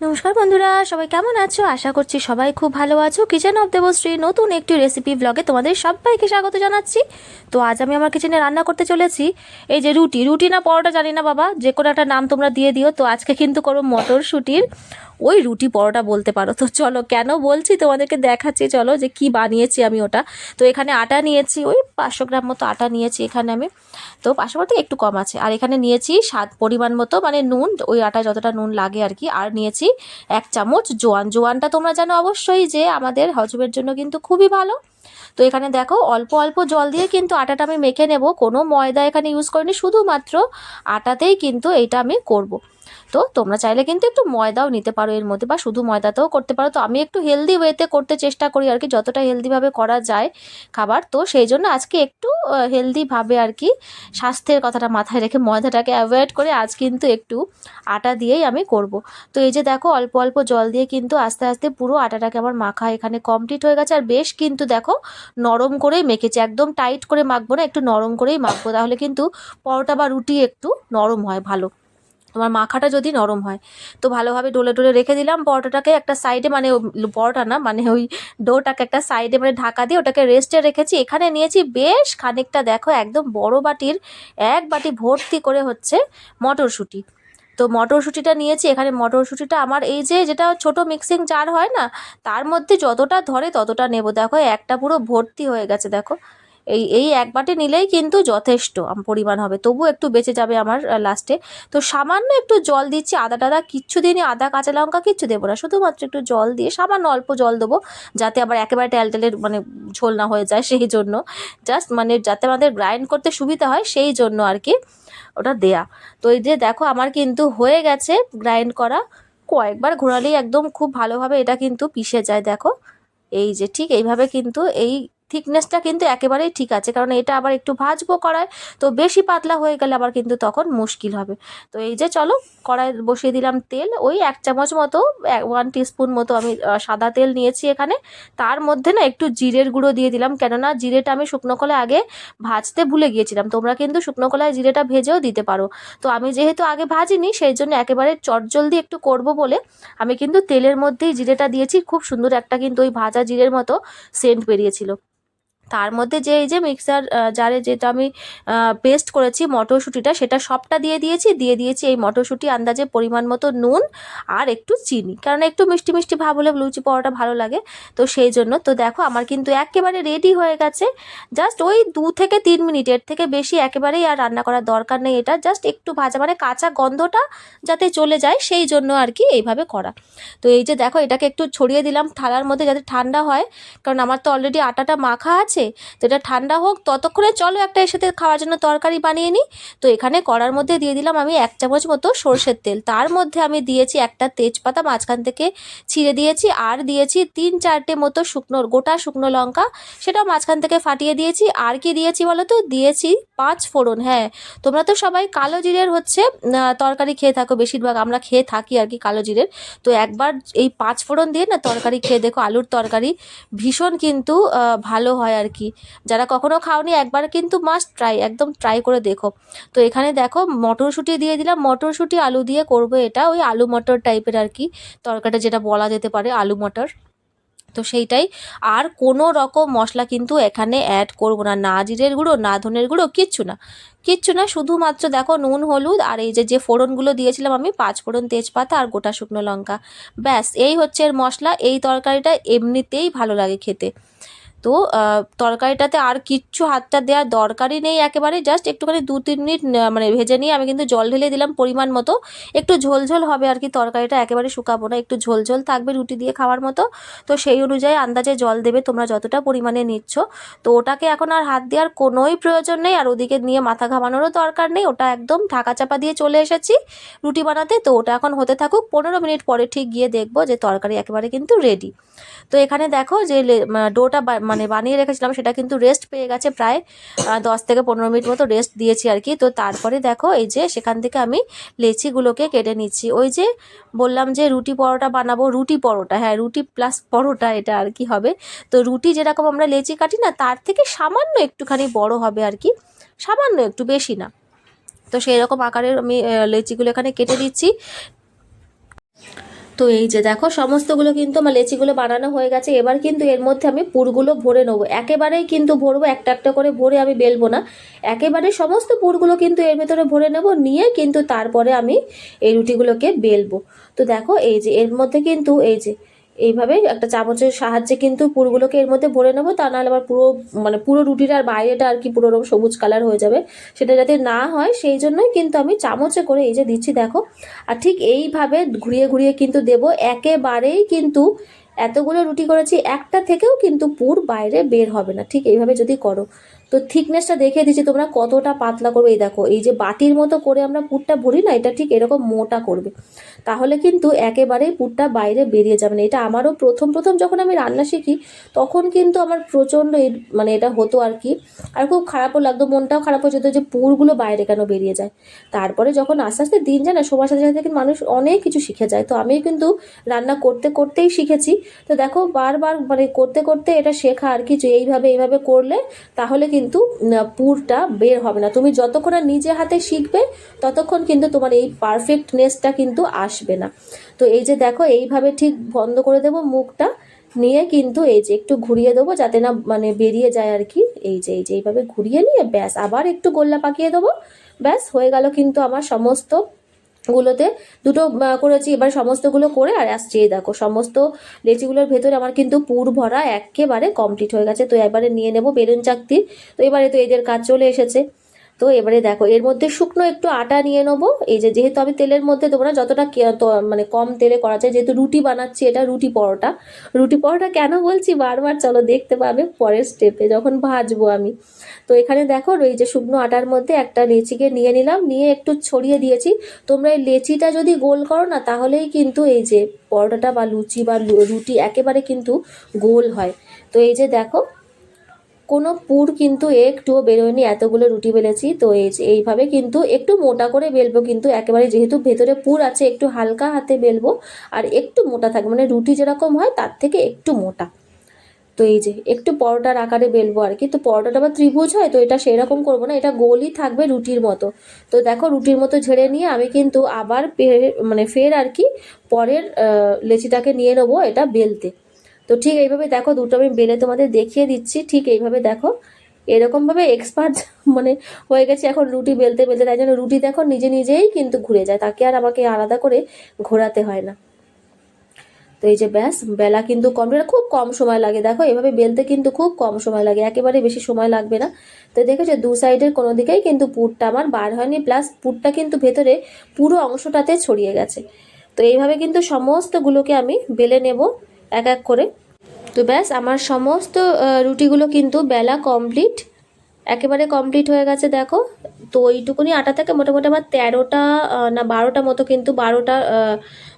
নমস্কার বন্ধুরা, সবাই কেমন আছো? আশা করছি সবাই খুব ভালো আছো। কিচেন অফ দেবশ্রী নতুন একটি রেসিপি ব্লগে তোমাদের সবাইকে স্বাগত জানাচ্ছি। তো আজ আমি আমার কিচেনে রান্না করতে চলেছি। এই যে রুটি রুটি না পরোটা জানি না বাবা, যে কোনো একটা নাম তোমরা দিয়ে দিও। তো আজকে কিন্তু করো মটরশুঁটির ওই রুটি পরোটা বলতে পারো। তো চলো, কেন বলছি তোমাদেরকে দেখাচ্ছি, চলো যে কি বানিয়েছি আমি ওটা। তো এখানে আটা নিয়েছি, ওই পাঁচশো গ্রাম মতো আটা নিয়েছি এখানে আমি। তো পাঁচশো মতো একটু কম আছে। আর এখানে নিয়েছি স্বাদ পরিমাণ মতো মানে নুন, ওই আটা যতটা নুন লাগে আর কি। আর নিয়েছি এক চামচ জোয়ান। জোয়ানটা তোমরা জানো অবশ্যই যে আমাদের হজমের জন্য কিন্তু খুবই ভালো। তো এখানে দেখো, অল্প অল্প জল দিয়ে কিন্তু আটাটা আমি মেখে নেব। কোনো ময়দা এখানে ইউজ করিনি, শুধুমাত্র আটাতেই কিন্তু এইটা আমি করব। তো তোমরা চাইলে কিন্তু একটু ময়দাও নিতে পারো এর মধ্যে বা শুধু ময়দাতেও করতে পারো। তো আমি একটু হেলদি ওয়েতে করতে চেষ্টা করি আর কি, যতটা হেলদিভাবে করা যায় খাবার। তো সেই জন্য আজকে একটু হেলদিভাবে আর কি স্বাস্থ্যের কথাটা মাথায় রেখে ময়দাটাকে অ্যাভয়েড করে আজ কিন্তু একটু আটা দিয়েই আমি করব। তো এই যে দেখো, অল্প অল্প জল দিয়ে কিন্তু আস্তে আস্তে পুরো আটাটাকে আমার মাখা এখানে কমপ্লিট হয়ে গেছে। আর বেশ কিন্তু দেখো, নরম করেই মেখেছি। একদম টাইট করে মাখবো না, একটু নরম করেই মাখবো। তাহলে কিন্তু পরোটা বা রুটি একটু নরম হয় ভালো। তোমার মাখাটা যদি নরম হয়। তো ভালোভাবে ডোলে ডোলে রেখে দিলাম, পরোটাটাকে একটা সাইডে মানে পরোটা না মানে ওই ডোটাকে একটা সাইডে মানে ঢাকা দিয়ে ওটাকে রেস্টে রেখেছি। এখানে নিয়েছি বেশ খানিকটা, দেখো একদম বড় বাটির, এক বাটি ভর্তি করে হচ্ছে মটরশুঁটি। তো মটরশুঁটিটা নিয়েছি, এখানে মটরশুঁটিটা আমার এই যে যেটা ছোট মিক্সিং জার হয় না, তার মধ্যে যতটা ধরে ততটা নেব। দেখো একটা পুরো ভর্তি হয়ে গেছে, দেখো। এই এই এক বাটি নিলেই কিন্তু যথেষ্ট পরিমাণ হবে। তবু একটু বেঁচে যাবে আমার লাস্টে তো সামান্য একটু জল দিচ্ছি, আদা টাদা কিচ্ছু দিনই আদা, কাঁচা লঙ্কা কিচ্ছু দেবো না। শুধুমাত্র একটু জল দিয়ে সামান্য অল্প জল দেবো, যাতে আবার একেবারে টেলটেলের মানে ঝোল না হয়ে যায়, সেই জন্য। জাস্ট মানে যাতে আমাদের গ্রাইন্ড করতে সুবিধা হয়, সেই জন্য আর কি ওটা দেয়া। তো এই যে দেখো, আমার কিন্তু হয়ে গেছে গ্রাইন্ড করা। কয়েকবার ঘোরালেই একদম খুব ভালোভাবে এটা কিন্তু পিষে যায়, দেখো। এই যে ঠিক এইভাবে কিন্তু এই থিকনেসটা কিন্তু একেবারেই ঠিক আছে। কারণ এটা আবার একটু ভাজবো কড়ায় তো বেশি পাতলা হয়ে গেলে আবার কিন্তু তখন মুশকিল হবে। তো এই যে চলো কড়াই বসিয়ে দিলাম তেল। ওই এক চামচ মতো ওয়ান টিস্পুন মতো আমি সাদা তেল নিয়েছি এখানে। তার মধ্যে না একটু জিরের গুঁড়ো দিয়ে দিলাম। কেননা জিরেটা আমি শুকনো কলায় আগে ভাজতে ভুলে গিয়েছিলাম। তোমরা কিন্তু শুকনো কলায় জিরেটা ভেজেও দিতে পারো। তো আমি যেহেতু আগে ভাজিনি, সেই জন্য একেবারে চটজলদি একটু করব বলে আমি কিন্তু তেলের মধ্যেই জিরেটা দিয়েছি। খুব সুন্দর একটা কিন্তু ওই ভাজা জিরের মতো সেন্ট বেরিয়েছিল। তার মধ্যে যে এই যে মিক্সার জারে যেটা আমি পেস্ট করেছি মটরশুঁটিটা, সেটা সবটা দিয়ে দিয়েছি দিয়ে দিয়েছি এই মটরশুঁটি আন্দাজে পরিমাণ মতো নুন আর একটু চিনি। কারণ একটু মিষ্টি মিষ্টি ভাব হলে লুচি পাওয়াটা ভালো লাগে। তো সেই জন্য, তো দেখো আমার কিন্তু একেবারে রেডি হয়ে গেছে। জাস্ট ওই দু থেকে তিন মিনিটের থেকে বেশি একেবারেই আর রান্না করার দরকার নেই এটা। জাস্ট একটু ভাজা মানে কাঁচা গন্ধটা যাতে চলে যায়, সেই জন্য আর কি এইভাবে করা। তো এই যে দেখো, এটাকে একটু ছড়িয়ে দিলাম থালার মধ্যে যাতে ঠান্ডা হয়। কারণ আমার তো অলরেডি আটাটা মাখা আছে আছে? তো এটা ঠান্ডা হোক, ততক্ষণে চলো একটা এর সাথে খাওয়ার জন্য তরকারি বানিয়ে নিই তো এখানে কড়ার মধ্যে দিয়ে দিলাম আমি এক চামচ মতো সর্ষের তেল। তার মধ্যে আমি দিয়েছি একটা তেজপাতা, মাঝখান থেকে ছিঁড়ে দিয়েছি আর দিয়েছি তিন চারটে মতো শুকনো, গোটা শুকনো লঙ্কা। সেটাও মাঝখান থেকে ফাটিয়ে দিয়েছি। আর কি দিয়েছি বলো তো? দিয়েছি পাঁচ ফোড়ন হ্যাঁ। তোমরা তো সবাই কালো জিরের হচ্ছে তরকারি খেয়ে থাকো, বেশিরভাগ আমরা খেয়ে থাকি আর কি কালো জিরের। তো একবার এই পাঁচ ফোড়ন দিয়ে না তরকারি খেয়ে দেখো, আলুর তরকারি ভীষণ কিন্তু ভালো হয় আর কি? যারা কখনো খাওনি, একবার কিন্তু মাস্ট ট্রাই একদম ট্রাই করে দেখো। তো এখানে দেখো, মটরশুঁটি দিয়ে দিলাম। মটরশুঁটি আলু দিয়ে করব এটা ওই আলু মটর টাইপের আর কি। তরকারিটা যেটা বলা যেতে পারে, আলু মটর। তো সেইটাই। আর কোনো রকম মশলা কিন্তু এখানে অ্যাড করব না। না জিরের গুঁড়ো, না ধনের গুঁড়ো, কিচ্ছু না। কিচ্ছু না, শুধুমাত্র দেখো নুন, হলুদ আর এই যে যে ফোড়নগুলো দিয়েছিলাম আমি, পাঁচ ফোড়ন তেজপাতা আর গোটা শুকনো লঙ্কা। ব্যাস, এই হচ্ছে এর মশলা। এই তরকারিটা এমনিতেই ভালো লাগে খেতে। তো তরকারিটাতে আর কিচ্ছু হাতটা দেওয়ার দরকারই নেই একেবারে জাস্ট একটুখানি দু, তিন মিনিট মানে ভেজে নিয়ে আমি কিন্তু জল ঢেলে দিলাম পরিমাণ মতো। একটু ঝোলঝোল হবে আর কি, তরকারিটা একেবারে শুকাবো না, একটু ঝোলঝোল থাকবে রুটি দিয়ে খাওয়ার মতো। তো সেই অনুযায়ী আন্দাজে জল দেবে তোমরা যতটা পরিমাণে নিচ্ছ। তো ওটাকে এখন আর হাত দেওয়ার কোনোই প্রয়োজন নেই, আর ওদিকে নিয়ে মাথা ঘামানোরও দরকার নেই, ওটা একদম ঢাকা চাপা দিয়ে চলে এসেছি রুটি বানাতে। তো ওটা এখন হতে থাকুক, পনেরো মিনিট পরে ঠিক গিয়ে দেখব যে তরকারি একেবারে কিন্তু রেডি তো এখানে দেখো যে ডোটা মানে বানিয়ে রেখেছিলাম, সেটা কিন্তু রেস্ট পেয়ে গেছে প্রায় দশ থেকে পনেরো মিনিট মতো রেস্ট দিয়েছি আর কি। তো তারপরে দেখো, এই যে সেখান থেকে আমি লেচিগুলোকে কেটে নিচ্ছি। ওই যে বললাম যে রুটি পরোটা বানাবো, রুটি পরোটা হ্যাঁ রুটি প্লাস পরোটা, এটা আর কি হবে। তো রুটি যেরকম আমরা লেচি কাটি না, তার থেকে সামান্য একটুখানি বড় হবে আর কি, সামান্য একটু বেশি না। তো সেই রকম আকারের আমি লেচিগুলো এখানে কেটে দিচ্ছি। তো এই যে দেখো, সমস্তগুলো কিন্তু আমার লেচিগুলো বানানো হয়ে গেছে। এবার কিন্তু এর মধ্যে আমি পুরগুলো ভরে নেব। একেবারেই কিন্তু ভরবো, একটা একটা করে ভরে আমি বেলবো না। একেবারে সমস্ত পুরগুলো কিন্তু এর ভেতরে ভরে নেব, নিয়ে কিন্তু তারপরে আমি এই রুটিগুলোকে বেলবো। তো দেখো, এই যে এর মধ্যে কিন্তু এই যে এইভাবে একটা চামচের সাহায্যে কিন্তু পুরগুলোকে এর মধ্যে ভরে নেব, তা নাহলে আবার পুরো মানে পুরো রুটিটা আর বাইরেটা আর কি পুরো রকম সবুজ কালার হয়ে যাবে। সেটা যাতে না হয়, সেই জন্যই কিন্তু আমি চামচে করে এই যে দিচ্ছি, দেখো। আর ঠিক এইভাবে ঘুরিয়ে ঘুরিয়ে কিন্তু দেব। একেবারেই কিন্তু এতগুলো রুটি করেছি, একটা থেকেও কিন্তু পুর বাইরে বের হবে না। ঠিক এইভাবে যদি করো। তো থিকনেসটা দেখে দিচ্ছি, তোমরা কতটা পাতলা করবে, এই দেখো, এই যে বাটির মতো করে আমরা পুরটা ভরি না, এটা ঠিক এরকম মোটা করবে। তাহলে কিন্তু একেবারেই পুরটা বাইরে বেরিয়ে যাবে না। এটা আমারও প্রথম প্রথম যখন আমি রান্না শিখি, তখন কিন্তু আমার প্রচণ্ড মানে এটা হতো আর কি। আর খুব খারাপও লাগতো, মনটাও খারাপ হয়ে যেত যে পুরগুলো বাইরে কেন বেরিয়ে যায়। তারপরে যখন আস্তে আস্তে দিন যায় না সময়ের সাথে সাথে কিন্তু মানুষ অনেক কিছু শিখে যায়। তো আমি কিন্তু রান্না করতে, করতেই শিখেছি। তো দেখো, বারবার মানে করতে করতে এটা শেখা আর কি যে এইভাবে এইভাবে করলে তাহলে কিন্তু পুরটা বের হবে না। তুমি যতক্ষণ না নিজে হাতে শিখবে, ততক্ষণ কিন্তু তোমার এই পারফেক্টনেসটা কিন্তু আসবে না। তো এই যে দেখো, এইভাবে ঠিক বন্ধ করে দেবো মুখটা, নিয়ে কিন্তু এই যে একটু ঘুরিয়ে দেবো যাতে না মানে বেরিয়ে যায় আর কি। এই যে এই যে এইভাবে ঘুরিয়ে নিয়ে ব্যাস, আবার একটু গোল্লা পাকিয়ে দেবো। ব্যাস, হয়ে গেল কিন্তু আমার সমস্ত গুলোতে দুটো করেছি। এবার সমস্তগুলো করে আর আসছে দেখো, সমস্ত লেচিগুলোর ভেতরে আমার কিন্তু পুর ভরা একেবারে কমপ্লিট হয়ে গেছে। তো এবারে নিয়ে নেব বেলুন চাকতি। তো এবারে তো এদের কাজ চলে এসেছে। তো এবারে দেখো, এর মধ্যে শুকনো একটু আটা নিয়ে নেব। এই যে যেহেতু আমি তেলের মধ্যে তোমরা যতটা মানে কম তেলে করা যায়, যেহেতু রুটি বানাচ্ছি এটা রুটি পরোটা। রুটি পরোটা কেন বলছি? বারবার চলো দেখতে পাবে পরের স্টেপে যখন ভাজবো আমি। তো এখানে দেখো, এই যে শুকনো আটার মধ্যে একটা লেচিকে নিয়ে নিলাম, নিয়ে একটু ছড়িয়ে দিয়েছি। তোমরা এই লেচিটা যদি গোল করো না, তাহলেই কিন্তু এই যে পরোটাটা বা লুচি বা রুটি একেবারে কিন্তু গোল হয়। তো এই যে দেখো কোনো পুর কিন্তু একটুও বেরোয়নি, এতগুলো রুটি বেলেছি। তো এই এইভাবে কিন্তু একটু মোটা করে বেলবো কিন্তু একেবারে যেহেতু ভেতরে পুর আছে, একটু হালকা হাতে বেলবো আর একটু মোটা থাকবে মানে রুটি যেরকম হয় তার থেকে একটু মোটা। তো এই যে একটু পরোটার আকারে বেলবো আর কি। তো পরোটাটা আবার ত্রিভুজ হয়, তো এটা সেরকম করব না, এটা গোলই থাকবে রুটির মতো। তো দেখো রুটির মতো ঝেড়ে নিয়ে আমি কিন্তু আবার মানে ফের আর কি পরের লেচিটাকে নিয়ে নেব এটা বেলতে। তো ঠিক এইভাবে দেখো, দুটো আমি বেলে তোমাদের দেখিয়ে দিচ্ছি। ঠিক এইভাবে দেখো, এরকমভাবে এক্সপার্ট মানে হয়ে গেছে এখন রুটি বেলতে বেলতে। তাই জন্য রুটি দেখো নিজে নিজেই কিন্তু ঘুরে যায়, তাকে আর আমাকে আলাদা করে ঘোরাতে হয় না। তো এই যে ব্যাস, বেলা কিন্তু কম খুব কম সময় লাগে। দেখো, এভাবে বেলতে কিন্তু খুব কম সময় লাগে, একেবারে বেশি সময় লাগবে না। তো দেখেছ, দু সাইডের কোনো দিকেই কিন্তু পুরটা আমার বার হয়নি প্লাস পুরটা কিন্তু ভেতরে পুরো অংশটাতে ছড়িয়ে গেছে। তো এইভাবে কিন্তু সমস্তগুলোকে আমি বেলে নেব। এক এক করে। তো ব্যাস, আমার সমস্ত রুটিগুলো কিন্তু বেলা কমপ্লিট একেবারে কমপ্লিট হয়ে গেছে, দেখো। তো ওইটুকুনি আটা থেকে মোটামুটি আমার তেরোটা না বারোটা মতো কিন্তু বারোটা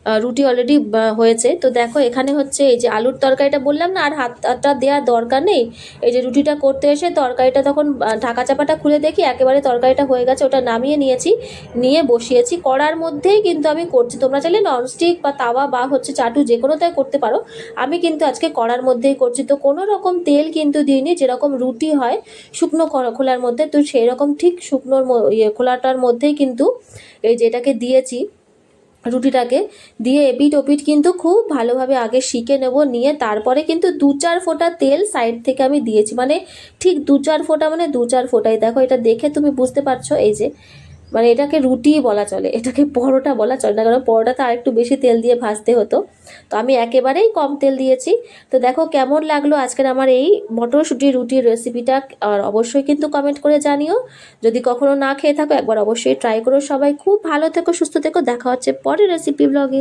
রুটি অলরেডি হয়েছে। তো দেখো, এখানে হচ্ছে এই যে আলুর তরকারিটা বললাম না, আর হাতটা দেওয়ার দরকার নেই। এই যে রুটিটা করতে এসে তরকারিটা তখন ঢাকা চাপাটা খুলে দেখি, একেবারে তরকারিটা হয়ে গেছে, ওটা নামিয়ে নিয়েছি, নিয়ে বসিয়েছি। কড়ার মধ্যেই কিন্তু আমি করছি। তোমরা চাইলে ননস্টিক বা তাওয়া বা হচ্ছে চাটু যে কোনোটাই করতে পারো। আমি কিন্তু আজকে কড়ার মধ্যেই করছি। তো কোনো রকম তেল কিন্তু দিইনি, যেরকম রুটি হয় শুকনো খোলার মধ্যে, তো সেই রকম ঠিক শুকনোর ইয়ে খোলাটার মধ্যেই কিন্তু এই যেটাকে দিয়েছি। রুটিটাকে দিয়ে এপিট ওপিট কিন্তু খুব ভালোভাবে আগে শিখে নেব, নিয়ে তারপরে কিন্তু দু চার ফোঁটা তেল সাইড থেকে আমি দিয়েছি। মানে ঠিক দু চার ফোঁটা মানে দু চার ফোঁটাই। দেখো এটা দেখে তুমি বুঝতে পারছ, এই যে মানে এটাকে রুটি বলা চলে, এটাকে পরোটা বলা চলে না, কারণ পরোটাতে আর একটু বেশি তেল দিয়ে ভাজতে হতো। তো আমি একেবারেই কম তেল দিয়েছি। তো দেখো কেমন লাগল আজকের আমার এই মটরশুঁটি রুটির রেসিপিটা, আর অবশ্যই কিন্তু কমেন্ট করে জানিও। যদি কখনো না খেয়ে থাকো, একবার অবশ্যই ট্রাই করো সবাই। খুব ভালো থেকো, সুস্থ থেকো। দেখা হচ্ছে পরের রেসিপি ব্লগে